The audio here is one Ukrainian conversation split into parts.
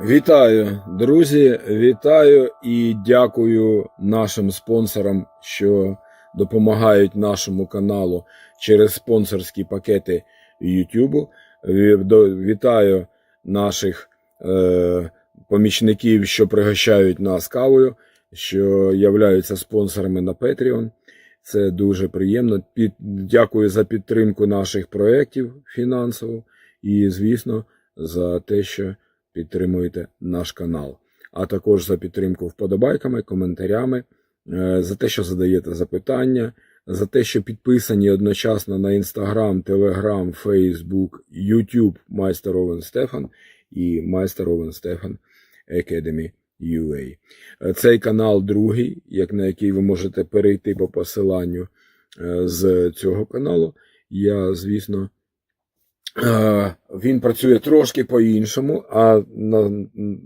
Вітаю, друзі! Вітаю і дякую нашим спонсорам, що допомагають нашому каналу через спонсорські пакети YouTube. Вітаю наших е, помічників, що пригощають нас кавою, що являються спонсорами на Patreon. Це дуже приємно. Під... Дякую за підтримку наших проєктів фінансово і, звісно, за те, що підтримуєте наш канал, а також за підтримку вподобайками, коментарями, е, за те, що задаєте запитання, за те, що підписані одночасно на Instagram, Telegram, Facebook, YouTube Майстер Овен Стефан і Майстер Овен Стефан Academy UA. Е, Цей канал другий, як на який ви можете перейти по посиланню е, з цього каналу. Я, звісно, Він працює трошки по-іншому, а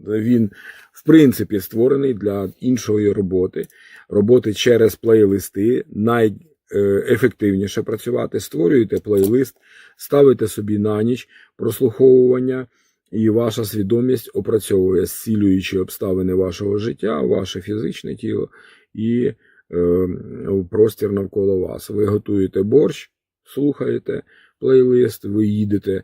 він, в принципі, створений для іншої роботи. Роботи через плейлисти. Найефективніше працювати. Створюєте плейлист, ставите собі на ніч прослуховування, і ваша свідомість опрацьовує зцілюючі обставини вашого життя, ваше фізичне тіло і е, простір навколо вас. Ви готуєте борщ, слухаєте плейлист, ви їдете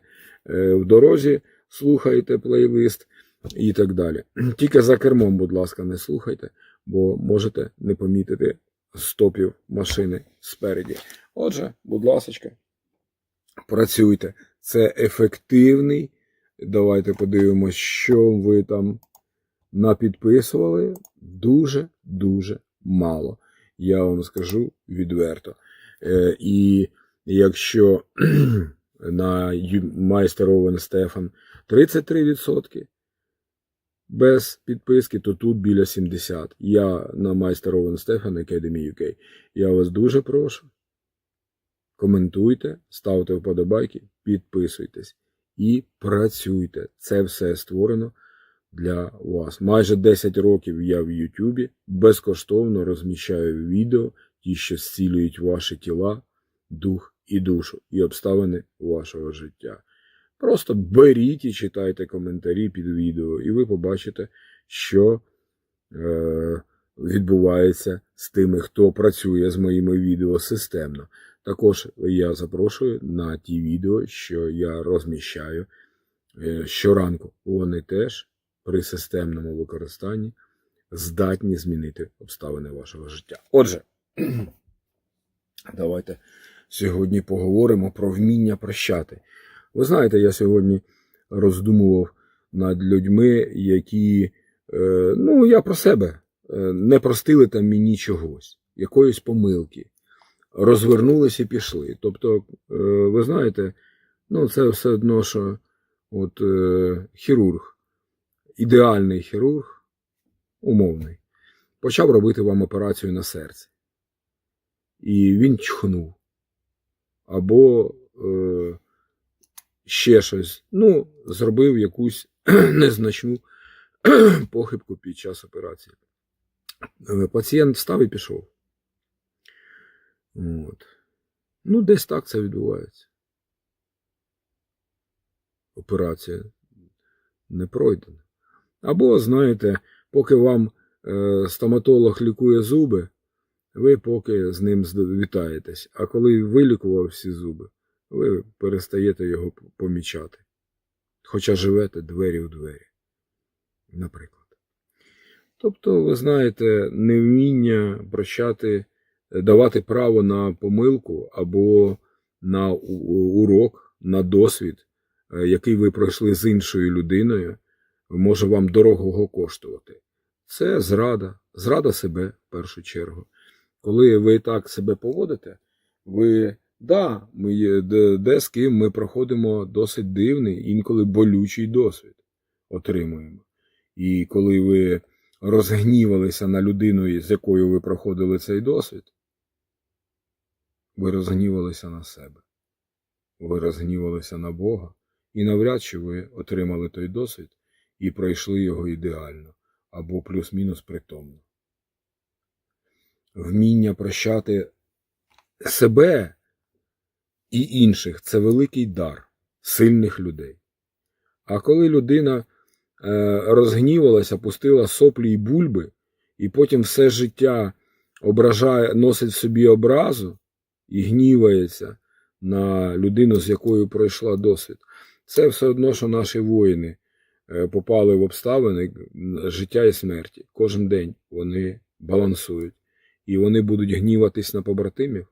е, в дорозі, слухаєте плейлист і так далі. Тільки за кермом, будь ласка, не слухайте, бо можете не помітити стопів машини спереді. Отже, будь ласка, працюйте. Це ефективний. Давайте подивимося, що ви там напідписували. Дуже-дуже мало. Я вам скажу відверто. Е, І якщо на майстер Овен Стефан 33% без підписки, то тут біля 70. Я на майстер Овен Стефан Academy UK. Я вас дуже прошу. Коментуйте, ставте вподобайки, підписуйтесь і працюйте. Це все створено для вас. Майже 10 років я в Ютубі безкоштовно розміщаю відео, ті, що зцілюють ваші тіла, дух і душу, і обставини вашого життя. Просто беріть і читайте коментарі під відео, і ви побачите, що е, відбувається з тими, хто працює з моїми відео системно. Також я запрошую на ті відео, що я розміщаю е, щоранку. Вони теж при системному використанні здатні змінити обставини вашого життя. Отже, давайте сьогодні поговоримо про вміння прощати. Ви знаєте, я сьогодні роздумував над людьми, які, е, ну, я про себе, е, не простили там мені чогось, якоїсь помилки, розвернулися і пішли. Тобто, е, ви знаєте, ну, це все одно, що от, хірург, ідеальний хірург, умовний, почав робити вам операцію на серці. І він чхнув. Або е, ще щось. Ну, зробив якусь незначну похибку під час операції. Е, Пацієнт встав і пішов. От. Ну, десь так це відбувається. Операція не пройдена. Або, знаєте, поки вам е, стоматолог лікує зуби, ви поки з ним вітаєтесь. А коли вилікував всі зуби, ви перестаєте його помічати. Хоча живете двері в двері, наприклад. Тобто, ви знаєте, невміння прощати, давати право на помилку або на урок, на досвід, е, який ви пройшли з іншою людиною, може вам дорогого коштувати. Це зрада, зрада себе в першу чергу. Коли ви так себе поводите, ви да, ми де, де з ким ми проходимо досить дивний, інколи болючий досвід отримуємо. І коли ви розгнівалися на людину, з якою ви проходили цей досвід, ви розгнівалися на себе, ви розгнівалися на Бога, і навряд чи ви отримали той досвід і пройшли його ідеально або плюс-мінус притомно. Вміння прощати себе і інших це великий дар сильних людей. А коли людина розгнівалася, пустила соплі і бульби, і потім все життя ображає, носить в собі образу і гнівається на людину, з якою пройшла досвід. Це все одно, що наші воїни е, попали в обставини життя і смерті. Кожен день вони балансують. І вони будуть гніватись на побратимів.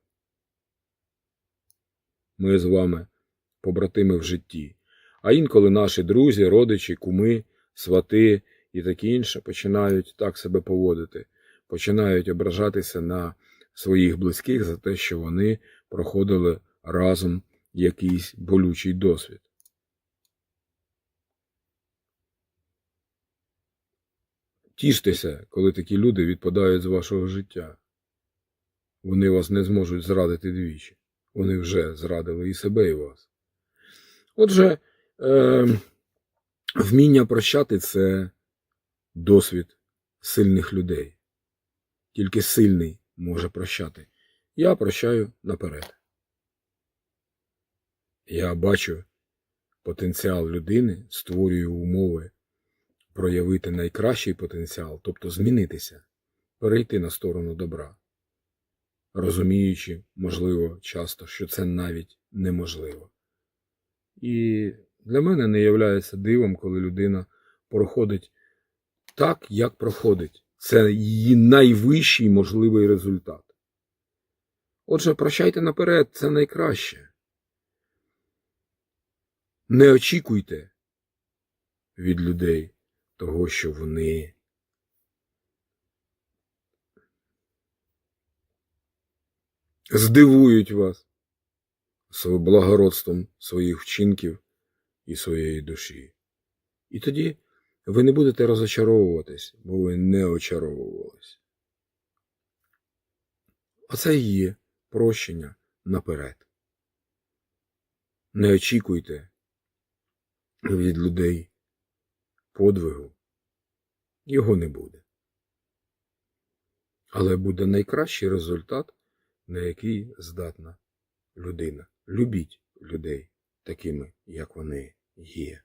Ми з вами побратими в житті. А інколи наші друзі, родичі, куми, свати і таке інше починають так себе поводити, починають ображатися на своїх близьких за те, що вони проходили разом якийсь болючий досвід. Тіштеся, коли такі люди відпадають з вашого життя. Вони вас не зможуть зрадити двічі. Вони вже зрадили і себе, і вас. Отже, е, вміння прощати це досвід сильних людей. Тільки сильний може прощати. Я прощаю наперед. Я бачу потенціал людини, створюю умови проявити найкращий потенціал, тобто змінитися, перейти на сторону добра, розуміючи, можливо, часто, що це навіть неможливо. І для мене не є дивом, коли людина проходить так, як проходить. Це її найвищий можливий результат. Отже, прощайте наперед, це найкраще. Не очікуйте від людей того, що вони здивують вас благородством своїх вчинків і своєї душі. І тоді ви не будете розочаровуватись, бо ви не очаровувались. Оце і є прощення наперед. Не очікуйте від людей подвигу. Його не буде. Але буде найкращий результат, на який здатна людина. Любіть людей такими, як вони є.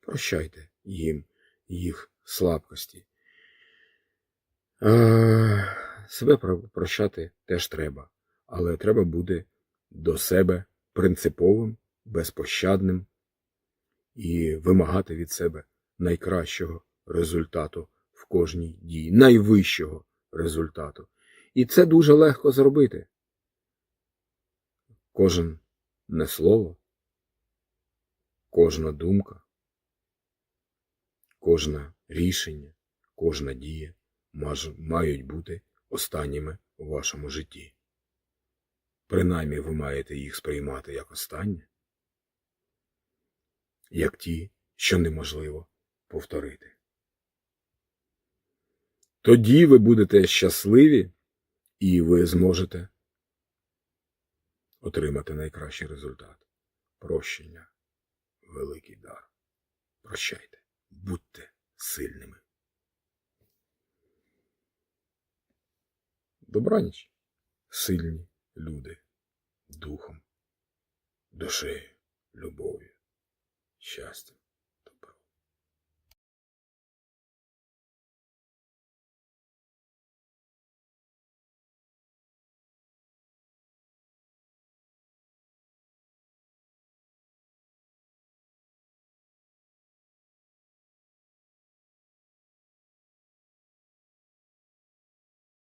Прощайте їм їх слабкості. А, себе прощати теж треба, але треба бути до себе принциповим, безпощадним і вимагати від себе найкращого результату в кожній дії, найвищого результату. І це дуже легко зробити. Кожен не слово, кожна думка, кожне рішення, кожна дія мають бути останніми у вашому житті. Принаймні ви маєте їх сприймати як останнє, як ті, що неможливо повторити. Тоді ви будете щасливі і ви зможете отримати найкращий результат. Прощення, великий дар. Прощайте, будьте сильними. Добраніч, сильні люди, духом, душею, любов'ю, щастям.